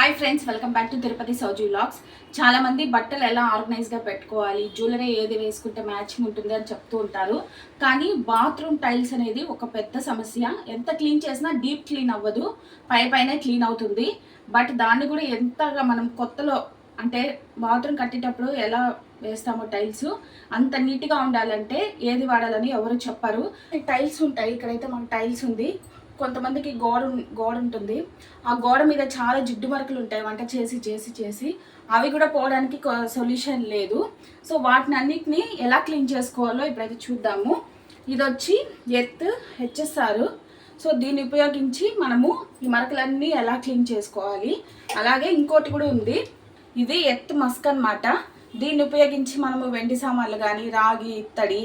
Hi friends welcome back to Tirupati Souji vlogs చాలా మంది బట్టలు ఎలా ఆర్గనైజ్గా పెట్టుకోవాలి జ్యువెలరీ ఏది వేసుకుంటే మ్యాచింగ్ ఉంటుంది అని చెప్తూ ఉంటారు. కానీ బాత్రూమ్ టైల్స్ అనేది ఒక పెద్ద సమస్య. ఎంత క్లీన్ చేసినా డీప్ క్లీన్ అవ్వదు పై పైనే క్లీన్ అవుతుంది. బట్ దాన్ని కూడా ఎంతగా మనం కొత్తలో అంటే బాత్రూమ్ కట్టేటప్పుడు ఎలా వేస్తామో టైల్స్ అంత నీట్గా ఉండాలంటే ఏది వాడాలని ఎవరు చెప్పరు. టైల్స్ ఉంటాయి ఇక్కడైతే మనకు టైల్స్ ఉంది. కొంతమందికి గోడ ఉం- గోడ ఉంటుంది. ఆ గోడ మీద చాలా జిడ్డు మరకలు ఉంటాయి. వంట చేసి చేసి చేసి. అవి కూడా పోవడానికి సొల్యూషన్ లేదు. సో వాటిని అన్నిటిని ఎలా క్లీన్ చేసుకోవాలో ఇప్పుడైతే చూద్దాము. ఇది వచ్చి ఎత్ హెచ్ఎస్ఆర్. సో దీన్ని ఉపయోగించి మనము ఈ మరకలన్నీ ఎలా క్లీన్ చేసుకోవాలి. అలాగే ఇంకోటి కూడా ఉంది. ఇది ఎత్ మస్క్ అన్నమాట. దీన్ని ఉపయోగించి మనము వెండి సామాన్లు కానీ రాగి ఇత్తడి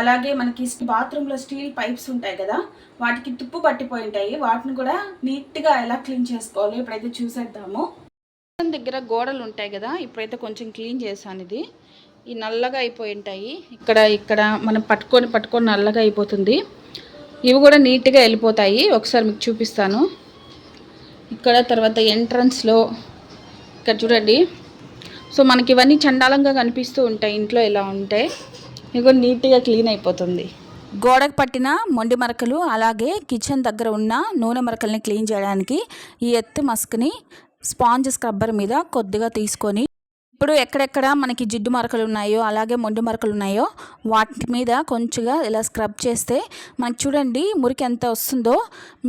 అలాగే మనకి బాత్రూంలో స్టీల్ పైప్స్ ఉంటాయి కదా వాటికి తుప్పు పట్టిపోయి ఉంటాయి. వాటిని కూడా నీట్గా ఎలా క్లీన్ చేసుకోవాలో ఇప్పుడైతే చూసేద్దాము. దగ్గర గోడలు ఉంటాయి కదా ఇప్పుడైతే కొంచెం క్లీన్ చేశాను ఇది. ఈ నల్లగా అయిపోయి ఉంటాయి. ఇక్కడ ఇక్కడ మనం పట్టుకొని పట్టుకొని నల్లగా అయిపోతుంది. ఇవి కూడా నీట్గా వెళ్ళిపోతాయి. ఒకసారి మీకు చూపిస్తాను. ఇక్కడ తర్వాత ఎంట్రన్స్లో ఇక్కడ చూడండి. సో మనకి ఇవన్నీ చండాలంగా కనిపిస్తూ ఉంటాయి ఇంట్లో ఇలా ఉంటే. ఇవి నీట్గా క్లీన్ అయిపోతుంది. గోడకు పట్టిన మొండి మరకలు అలాగే కిచెన్ దగ్గర ఉన్న నూనె మరకల్ని క్లీన్ చేయడానికి ఈ ఎత్తు మస్క్ని స్పాంజ్ స్క్రబ్బర్ మీద కొద్దిగా తీసుకొని ఇప్పుడు ఎక్కడెక్కడ మనకి జిడ్డు మరకలు ఉన్నాయో అలాగే మొండి మరకలు ఉన్నాయో వాటి మీద కొంచెంగా ఇలా స్క్రబ్ చేస్తే మనకి చూడండి మురికి ఎంత వస్తుందో.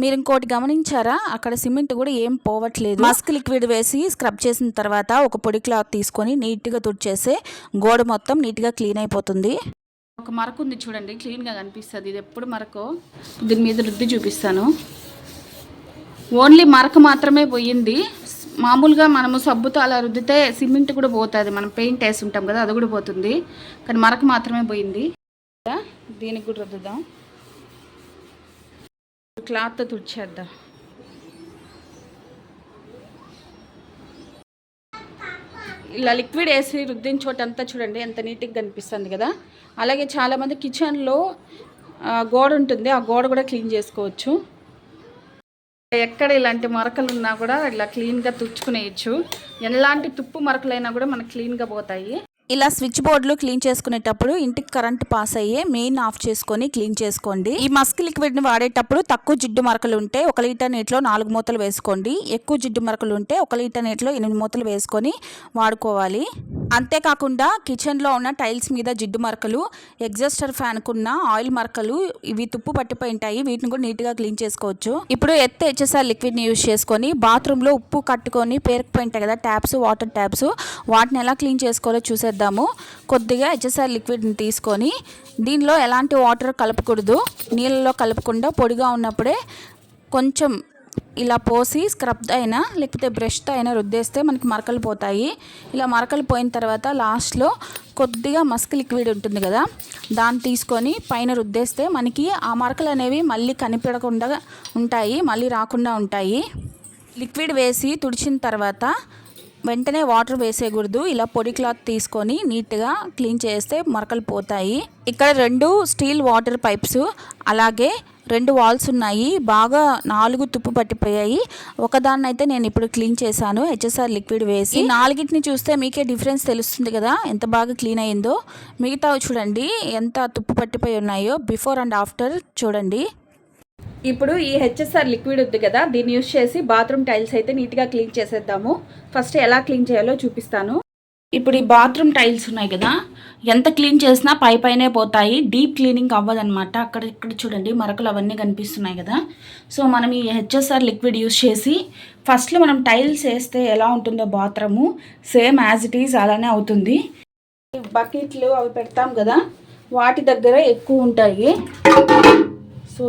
మీరు ఇంకోటి గమనించారా? అక్కడ సిమెంట్ కూడా ఏం పోవట్లేదు. మస్క్ లిక్విడ్ వేసి స్క్రబ్ చేసిన తర్వాత ఒక పొడి క్లాత్ తీసుకొని నీట్గా తుడిచేస్తే గోడ మొత్తం నీట్గా క్లీన్ అయిపోతుంది. ఒక మరక ఉంది చూడండి క్లీన్గా కనిపిస్తుంది. ఇది ఎప్పుడు మరకో? దీని మీద రుద్ది చూపిస్తాను. ఓన్లీ మరక మాత్రమే పోయింది. మామూలుగా మనము సబ్బుతో అలా రుద్దితే సిమెంట్ కూడా పోతుంది. మనం పెయింట్ వేసి ఉంటాం కదా అది కూడా పోతుంది. కానీ మరక మాత్రమే పోయింది. దీనికి కూడా రుద్దుదాం. క్లాత్తో తుడిచేద్దాం. ఇలా లిక్విడ్ వేసి రుద్దిన చోట అంతా చూడండి ఎంత నీట్గా కనిపిస్తుంది కదా. అలాగే చాలామంది కిచెన్లో గోడ ఉంటుంది. ఆ గోడ కూడా క్లీన్ చేసుకోవచ్చు. ఎక్కడ ఇలాంటి మరకలు ఉన్నా కూడా ఇలా క్లీన్గా తుడుచుకునేయచ్చు. ఎలాంటి తుప్పు మరకలైనా కూడా మనకు క్లీన్గా పోతాయి. ఇలా స్విచ్ బోర్డులు క్లీన్ చేసుకునేటప్పుడు ఇంటికి కరెంట్ పాస్ అయ్యే మెయిన్ ఆఫ్ చేసుకొని క్లీన్ చేసుకోండి. ఈ మస్క్ లిక్విడ్ని వాడేటప్పుడు తక్కువ జిడ్డు మరకలు ఉంటే ఒక లీటర్ నీటిలో నాలుగు మూతలు వేసుకోండి. ఎక్కువ జిడ్డు మరకలు ఉంటే ఒక లీటర్ నీటిలో ఎనిమిది మూతలు వేసుకొని వాడుకోవాలి. అంతేకాకుండా కిచెన్లో ఉన్న టైల్స్ మీద జిడ్డు మరకలు ఎగ్జాస్టర్ ఫ్యాన్కున్న ఆయిల్ మరకలు ఇవి తుప్పు పట్టిపోయి ఉంటాయి వీటిని కూడా నీట్గా క్లీన్ చేసుకోవచ్చు. ఇప్పుడు ఎత్తే హెచ్ఎస్ఆర్ లిక్విడ్ని యూజ్ చేసుకొని బాత్రూంలో ఉప్పు కట్టుకొని పేరుకుపోయి ఉంటాయి కదా ట్యాప్స్ వాటర్ ట్యాప్స్. వాటిని ఎలా క్లీన్ చేసుకోవాలో చూసేద్దాము. కొద్దిగా హెచ్ఎస్ఆర్ లిక్విడ్ని తీసుకొని దీనిలో ఎలాంటి వాటర్ కలపకూడదు. నీళ్ళలో కలపకుండా పొడిగా ఉన్నప్పుడే కొంచెం ఇలా పోసి స్క్రబ్ అయినా లేకపోతే బ్రష్తో అయినా రుద్దేస్తే మనకి మరకలు పోతాయి. ఇలా మరకలు పోయిన తర్వాత లాస్ట్లో కొద్దిగా మస్క్ లిక్విడ్ ఉంటుంది కదా దాన్ని తీసుకొని పైన రుద్దేస్తే మనకి ఆ మరకలు అనేవి మళ్ళీ కనిపించకుండా ఉంటాయి మళ్ళీ రాకుండా ఉంటాయి. లిక్విడ్ వేసి తుడిచిన తర్వాత వెంటనే వాటర్ వేసేయకూడదు. ఇలా పొడి క్లాత్ తీసుకొని నీట్గా క్లీన్ చేస్తే మరకలు పోతాయి. ఇక్కడ రెండు స్టీల్ వాటర్ పైప్స్ అలాగే రెండు వాల్స్ ఉన్నాయి. బాగా నాలుగు తుప్పు పట్టిపోయాయి. ఒకదాన్ని అయితే నేను ఇప్పుడు క్లీన్ చేశాను. హెచ్ఎస్ఆర్ లిక్విడ్ వేసి. ఈ నాలుగిటిని చూస్తే మీకే డిఫరెన్స్ తెలుస్తుంది కదా. ఎంత బాగా క్లీన్ అయిందో. మిగతా చూడండి. ఎంత తుప్పు పట్టిపోయి ఉన్నాయో. బిఫోర్ అండ్ ఆఫ్టర్ చూడండి. ఇప్పుడు ఈ హెచ్ఎస్ఆర్ లిక్విడ్ ఉంది కదా. దీన్ని యూస్ చేసి బాత్రూమ్ టైల్స్ అయితే నీట్గా క్లీన్ చేసేద్దాము. ఫస్ట్ ఎలా క్లీన్ చేయాలో చూపిస్తాను. ఇప్పుడు ఈ బాత్రూమ్ టైల్స్ ఉన్నాయి కదా ఎంత క్లీన్ చేసినా పై పైనే పోతాయి డీప్ క్లీనింగ్ అవ్వదనమాట అక్కడ ఇక్కడ చూడండి మరకలు అవన్నీ కనిపిస్తున్నాయి కదా. సో మనం ఈ హెచ్ఎస్ఆర్ లిక్విడ్ యూస్ చేసి ఫస్ట్లో మనం టైల్స్ వేస్తే ఎలా ఉంటుందో bathroom same as it is అలానే అవుతుంది. బకెట్లు అవి పెడతాం కదా వాటి దగ్గర ఎక్కువ ఉంటాయి. సో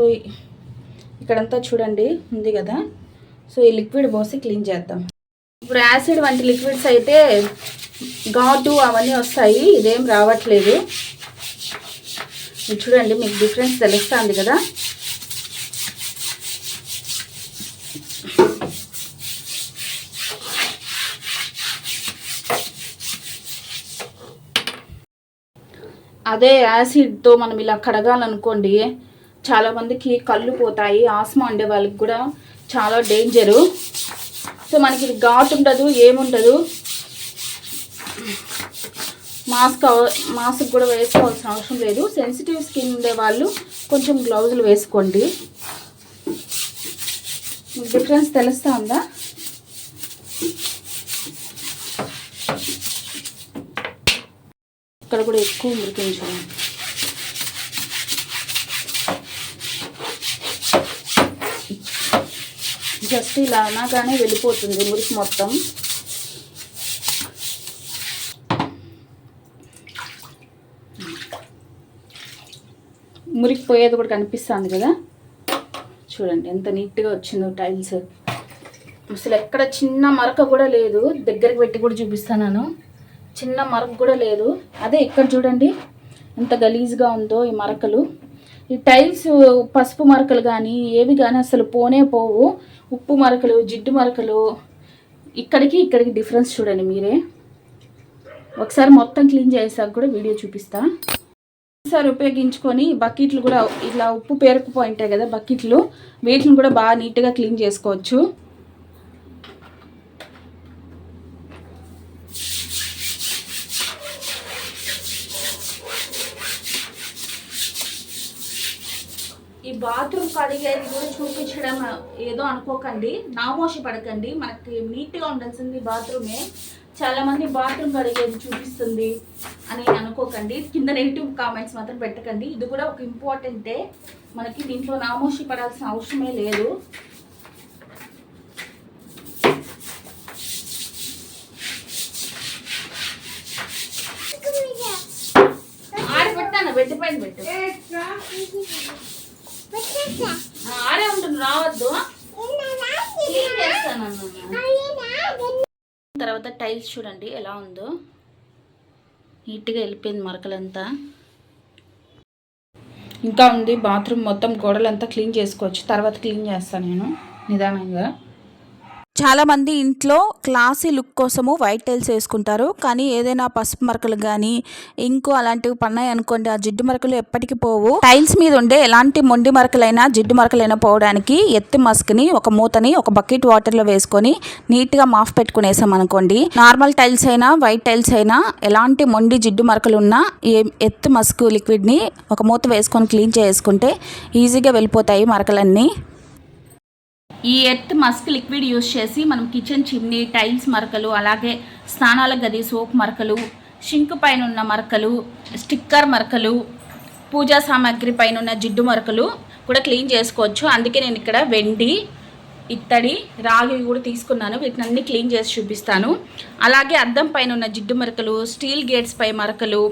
ఇక్కడంతా చూడండి ఉంది కదా. సో ఈ లిక్విడ్ పోసి క్లీన్ చేద్దాం. ఇప్పుడు యాసిడ్ వంటి లిక్విడ్స్ అయితే ఘాటు అవన్నీ వస్తాయి. ఇదేం రావట్లేదు. చూడండి మీకు డిఫరెన్స్ తెలుస్తుంది కదా. అదే యాసిడ్తో మనం ఇలా కడగాలనుకోండి చాలామందికి కళ్ళు పోతాయి ఆస్మా ఉండే వాళ్ళకి కూడా చాలా డేంజరు. సో మనకి ఇది ఘాటు ఉండదు ఏముండదు. మాస్క్ మాస్క్ కూడా వేసుకోవాల్సిన అవసరం లేదు. సెన్సిటివ్ స్కిన్ ఉండే వాళ్ళు కొంచెం గ్లౌజులు వేసుకోండి. డిఫరెన్స్ తెలుస్తా ఉందా? ఇక్కడ కూడా ఎక్కువ ఉడికించాను జస్ట్ ఇలా అనగానే వెళ్ళిపోతుంది మురికి మొత్తం. మురికిపోయేది కూడా కనిపిస్తుంది కదా. చూడండి ఎంత నీట్గా వచ్చిందో టైల్స్. అసలు ఎక్కడ చిన్న మరక కూడా లేదు. దగ్గరికి పెట్టి కూడా చూపిస్తాను చిన్న మరక కూడా లేదు. అదే ఇక్కడ చూడండి ఎంత గలీజ్గా ఉందో ఈ మరకలు. ఈ టైల్స్ పసుపు మరకలు కానీ ఏవి కానీ అసలు పోనే పోవు. ఉప్పు మరకలు జిడ్డు మరకలు. ఇక్కడికి ఇక్కడికి డిఫరెన్స్ చూడండి మీరే. ఒకసారి మొత్తం క్లీన్ చేసాక కూడా వీడియో చూపిస్తా. ఒకసారి ఉపయోగించుకొని బకెట్లు కూడా ఇట్లా ఉప్పు పేరుకుపోయి ఉంటాయి కదా బకెట్లు వీటిని కూడా బాగా నీట్గా క్లీన్ చేసుకోవచ్చు. ఈ బాత్రూమ్ కడిగేది కూడా చూపించడం ఏదో అనుకోకండి. నామోషి పడకండి. మనకి నీట్గా ఉండాల్సింది బాత్రూమే. చాలామంది బాత్రూమ్ కడిగేది చూపిస్తుంది. అని అనుకోకండి. కింద నెగిటివ్ కామెంట్స్ మాత్రం పెట్టకండి. ఇది కూడా ఒక ఇంపార్టెంటే మనకి దీంట్లో నామోషి పడాల్సిన అవసరమే లేదు. ఆడ బెడ్ పైన పెట్టు. ఆడే ఉంటుంది రావద్దు. తర్వాత టైల్స్ చూడండి ఎలా ఉందో. నీట్గా వెళ్ళిపోయింది మరకలంతా. ఇంకా ఉంది బాత్రూమ్ మొత్తం గోడలంతా క్లీన్ చేసుకోవచ్చు. తర్వాత క్లీన్ చేస్తాను నేను నిదానంగా. చాలామంది ఇంట్లో క్లాసీ లుక్ కోసము వైట్ టైల్స్ వేసుకుంటారు. కానీ ఏదైనా పసుపు మరకలు కానీ ఇంకో అలాంటివి పన్నాయి అనుకోండి ఆ జిడ్డు మరకలు ఎప్పటికీ పోవు. టైల్స్ మీద ఉండే ఎలాంటి మొండి మరకలైనా జిడ్డు మరకలైనా పోవడానికి ఎత్తి మస్క్ని ఒక మూతని ఒక బకెట్ వాటర్లో వేసుకొని నీట్గా మాఫ్ పెట్టుకునేసాం అనుకోండి. నార్మల్ టైల్స్ అయినా వైట్ టైల్స్ అయినా ఎలాంటి మొండి జిడ్డు మరకలు ఉన్నా ఏ ఎత్తు మస్క్ లిక్విడ్ని ఒక మూత వేసుకొని క్లీన్ చేసుకుంటే ఈజీగా వెళ్ళిపోతాయి మరకలన్నీ. ఈ ఎర్త్ మస్క్ లిక్విడ్ యూస్ చేసి మనం కిచెన్ చిమ్నీ టైల్స్ మరకలు అలాగే స్నానాల గది సోప్ మరకలు షింక్ పైన ఉన్న మరకలు స్టిక్కర్ మరకలు పూజా సామాగ్రి పైన ఉన్న జిడ్డు మరకలు కూడా క్లీన్ చేసుకోవచ్చు. అందుకే నేను ఇక్కడ వెండి ఇత్తడి రాగి కూడా తీసుకున్నాను. వీటిని అన్ని క్లీన్ చేసి చూపిస్తాను. అలాగే అద్దం పైన ఉన్న జిడ్డు మరకలు స్టీల్ గేట్స్ పై మరకలు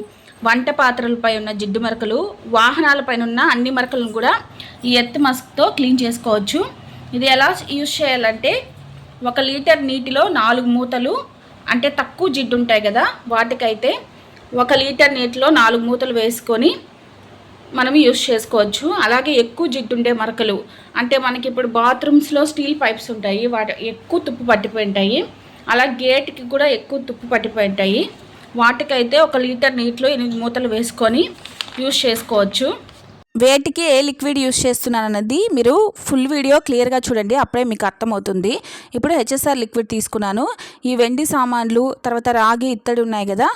వంట పాత్రలపై ఉన్న జిడ్డు మరకలు వాహనాలపైన ఉన్న అన్ని మరకలను కూడా ఈ ఎర్త్ మస్క్తో క్లీన్ చేసుకోవచ్చు. ఇది ఎలా యూజ్ చేయాలంటే ఒక లీటర్ నీటిలో నాలుగు మూతలు అంటే తక్కువ జిడ్డు ఉంటాయి కదా వాటికైతే ఒక లీటర్ నీటిలో నాలుగు మూతలు వేసుకొని మనం యూస్ చేసుకోవచ్చు. అలాగే ఎక్కువ జిడ్డు ఉండే మరకలు అంటే మనకి ఇప్పుడు బాత్రూమ్స్లో స్టీల్ పైప్స్ ఉంటాయి వాటి ఎక్కువ తుప్పు పట్టిపోయి ఉంటాయి. అలా గేట్కి కూడా ఎక్కువ తుప్పు పట్టిపోయి ఉంటాయి. వాటికైతే ఒక లీటర్ నీటిలో ఎనిమిది మూతలు వేసుకొని యూస్ చేసుకోవచ్చు. వేటికి ఏ లిక్విడ్ యూస్ చేస్తున్నాను అన్నది మీరు ఫుల్ వీడియో క్లియర్గా చూడండి అప్పుడే మీకు అర్థమవుతుంది. ఇప్పుడు హెచ్ఎస్ఆర్ లిక్విడ్ తీసుకున్నాను. ఈ వెండి సామాన్లు తర్వాత రాగి ఇత్తడి ఉన్నాయి కదా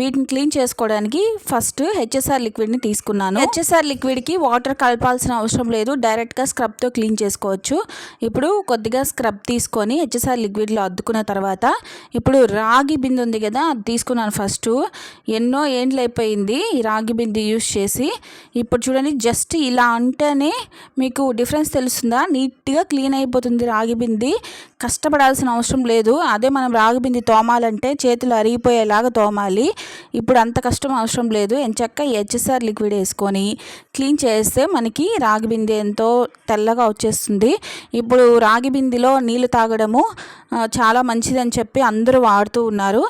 వీటిని క్లీన్ చేసుకోవడానికి ఫస్ట్ హెచ్ఎస్ఆర్ లిక్విడ్ని తీసుకున్నాను. హెచ్ఎస్ఆర్ లిక్విడ్కి వాటర్ కలపాల్సిన అవసరం లేదు డైరెక్ట్గా స్క్రబ్తో క్లీన్ చేసుకోవచ్చు. ఇప్పుడు కొద్దిగా స్క్రబ్ తీసుకొని హెచ్ఎస్ఆర్ లిక్విడ్లో అద్దుకున్న తర్వాత ఇప్పుడు రాగి బిందు ఉంది కదా అది తీసుకున్నాను ఫస్ట్. ఎన్నో ఏండ్లు అయిపోయింది ఈ రాగి బిందె యూస్ చేసి. ఇప్పుడు చూడండి జస్ట్ ఇలా అంటేనే మీకు డిఫరెన్స్ తెలుస్తుందా? నీట్గా క్లీన్ అయిపోతుంది రాగి బింది. కష్టపడాల్సిన అవసరం లేదు. అదే మనం రాగి బింది తోమాలంటే చేతులు అరిగిపోయేలాగా తోమాలి. ఇప్పుడు అంత కష్టం అవసరం లేదు. ఎంచక్క హెచ్ఎస్ఆర్ లిక్విడ్ వేసుకొని క్లీన్ చేస్తే మనకి రాగి బిందె ఎంతో తెల్లగా వచ్చేస్తుంది. ఇప్పుడు రాగి బిందిలో నీళ్ళు తాగడము చాలా మంచిదని చెప్పి అందరూ వాడుతూ ఉన్నారు.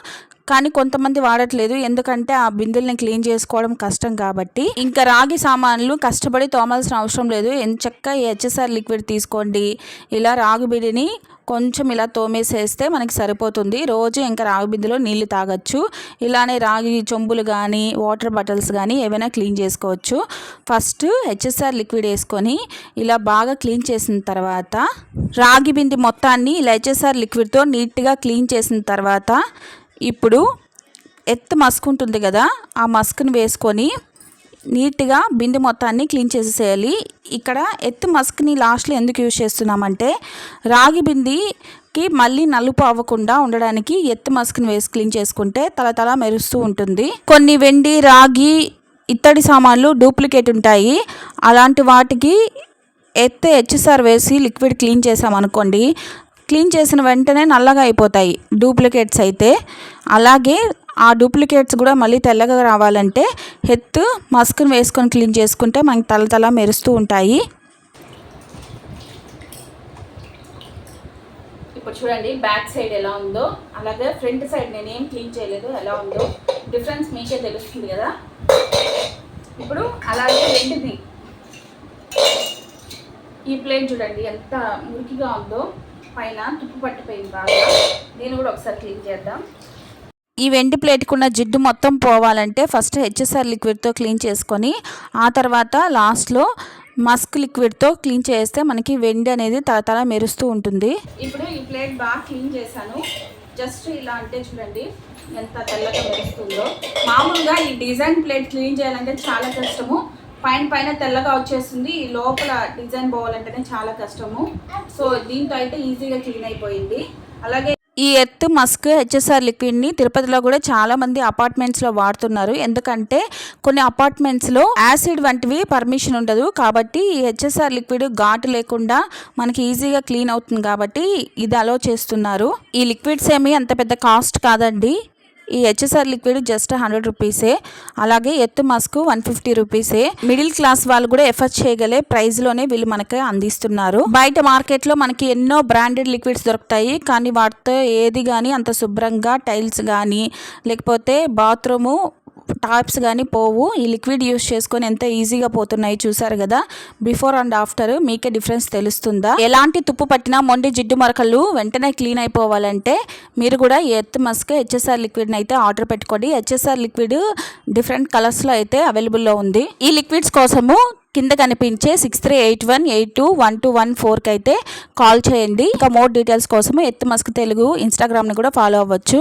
కానీ కొంతమంది వాడట్లేదు. ఎందుకంటే ఆ బిందెల్ని క్లీన్ చేసుకోవడం కష్టం కాబట్టి. ఇంకా రాగి సామాన్లు కష్టపడి తోమాల్సిన అవసరం లేదు. ఎంచక్క ఈ హెచ్ఎస్ఆర్ లిక్విడ్ తీసుకోండి. ఇలా రాగి బిడిని కొంచెం ఇలా తోమేసేస్తే మనకి సరిపోతుంది. రోజు ఇంకా రాగి బిందెలో నీళ్ళు తాగొచ్చు. ఇలానే రాగి చెంబులు కానీ వాటర్ బాటిల్స్ కానీ ఏవైనా క్లీన్ చేసుకోవచ్చు. ఫస్ట్ హెచ్ఎస్ఆర్ లిక్విడ్ వేసుకొని ఇలా బాగా క్లీన్ చేసిన తర్వాత రాగి బింది మొత్తాన్ని ఇలా హెచ్ఎస్ఆర్ లిక్విడ్తో నీట్గా క్లీన్ చేసిన తర్వాత ఇప్పుడు ఎత్తు మస్క్ ఉంటుంది కదా ఆ మస్క్ని వేసుకొని నీట్గా బిందు మొత్తాన్ని క్లీన్ చేసేసేయాలి. ఇక్కడ ఎత్తు మస్క్ని లాస్ట్లో ఎందుకు యూజ్ చేస్తున్నామంటే రాగి బిందికి మళ్ళీ నలుపు అవ్వకుండా ఉండడానికి ఎత్తు మస్క్ని వేసి క్లీన్ చేసుకుంటే తల తల మెరుస్తూ ఉంటుంది. కొన్ని వెండి రాగి ఇత్తడి సామాన్లు డూప్లికేట్ ఉంటాయి. అలాంటి వాటికి ఎత్తు హెచ్ఎస్ఆర్ వేసి లిక్విడ్ క్లీన్ చేసామనుకోండి క్లీన్ చేసిన వెంటనే నల్లగా అయిపోతాయి డూప్లికేట్స్ అయితే. అలాగే ఆ డూప్లికేట్స్ కూడా మళ్ళీ తెల్లగా రావాలంటే హెత్తు మస్క్ని వేసుకొని క్లీన్ చేసుకుంటే మనకి తల తల మెరుస్తూ ఉంటాయి. ఇప్పుడు చూడండి బ్యాక్ సైడ్ ఎలా ఉందో అలాగే ఫ్రంట్ సైడ్ నేనేం క్లీన్ చేయలేదు ఎలా ఉందో. డిఫరెన్స్ మీకే తెలుస్తుంది కదా. ఇప్పుడు అలాగే రెండుది. ఈ ప్లేట్ చూడండి ఎంత మురికిగా ఉందో. పైన తుప్పు పట్టిపోయింది బాగా. దీన్ని కూడా ఒకసారి క్లీన్ చేద్దాం. ఈ వెండి ప్లేట్కి ఉన్న జిడ్డు మొత్తం పోవాలంటే ఫస్ట్ హెచ్ఎస్ఆర్ లిక్విడ్తో క్లీన్ చేసుకొని ఆ తర్వాత లాస్ట్లో మస్క్ లిక్విడ్తో క్లీన్ చేస్తే మనకి వెండి అనేది తల మెరుస్తూ ఉంటుంది. ఇప్పుడు ఈ ప్లేట్ బాగా క్లీన్ చేశాను. జస్ట్ ఇలా అంటే చూడండి ఎంత తెల్లగా మెరుస్తుందో. మామూలుగా ఈ డిజైన్ ప్లేట్ క్లీన్ చేయాలంటే చాలా కష్టము. పైన పైన తెల్లగా వచ్చేస్తుంది. లోపల డిజైన్ పోవాలంటేనే చాలా కష్టము. సో దీంతో అయితే ఈజీగా క్లీన్ అయిపోయింది. అలాగే ఈ ఎత్తు మస్క్ హెచ్ఎస్ఆర్ లిక్విడ్ని తిరుపతిలో కూడా చాలామంది అపార్ట్మెంట్స్లో వాడుతున్నారు. ఎందుకంటే కొన్ని అపార్ట్మెంట్స్లో యాసిడ్ వంటివి పర్మిషన్ ఉండదు. కాబట్టి ఈ హెచ్ఎస్ఆర్ లిక్విడ్ ఘాటు లేకుండా మనకి ఈజీగా క్లీన్ అవుతుంది కాబట్టి ఇది అలో చేస్తున్నారు. ఈ లిక్విడ్స్ ఏమి అంత పెద్ద కాస్ట్ కాదండి. ఈ హెచ్ఎస్ఆర్ లిక్విడ్ జస్ట్ హండ్రెడ్ రూపీసే అలాగే ఎత్తు మాస్క్ వన్ ఫిఫ్టీ రూపీసే మిడిల్ క్లాస్ వాళ్ళు కూడా ఎఫర్ట్ చేయగలే ప్రైస్లోనే వీళ్ళు మనకి అందిస్తున్నారు. బయట మార్కెట్లో మనకి ఎన్నో బ్రాండెడ్ లిక్విడ్స్ దొరుకుతాయి. కానీ వాటితో ఏది కానీ అంత శుభ్రంగా టైల్స్ కానీ లేకపోతే బాత్రూము టాప్స్ కానీ పోవు. ఈ లిక్విడ్ యూస్ చేసుకొని ఎంత ఈజీగా పోతున్నాయి చూసారు కదా? బిఫోర్ అండ్ ఆఫ్టర్ మీకే డిఫరెన్స్ తెలుస్తుందా? ఎలాంటి తుప్పు పట్టినా మొండి జిడ్డు మరకలు వెంటనే క్లీన్ అయిపోవాలంటే మీరు కూడా ఎత్ మస్క్ హెచ్ఎస్ఆర్ లిక్విడ్ని అయితే ఆర్డర్ పెట్టుకోండి. హెచ్ఎస్ఆర్ లిక్విడ్ డిఫరెంట్ కలర్స్లో అయితే అవైలబుల్లో ఉంది. ఈ లిక్విడ్స్ కోసము కింద కనిపించే six three eight one eight two one two one ఫోర్కి అయితే కాల్ చేయండి. ఇంకా మోర్ డీటెయిల్స్ కోసము ఎత్తు మస్క్ తెలుగు ఇన్స్టాగ్రామ్ని కూడా ఫాలో అవ్వచ్చు.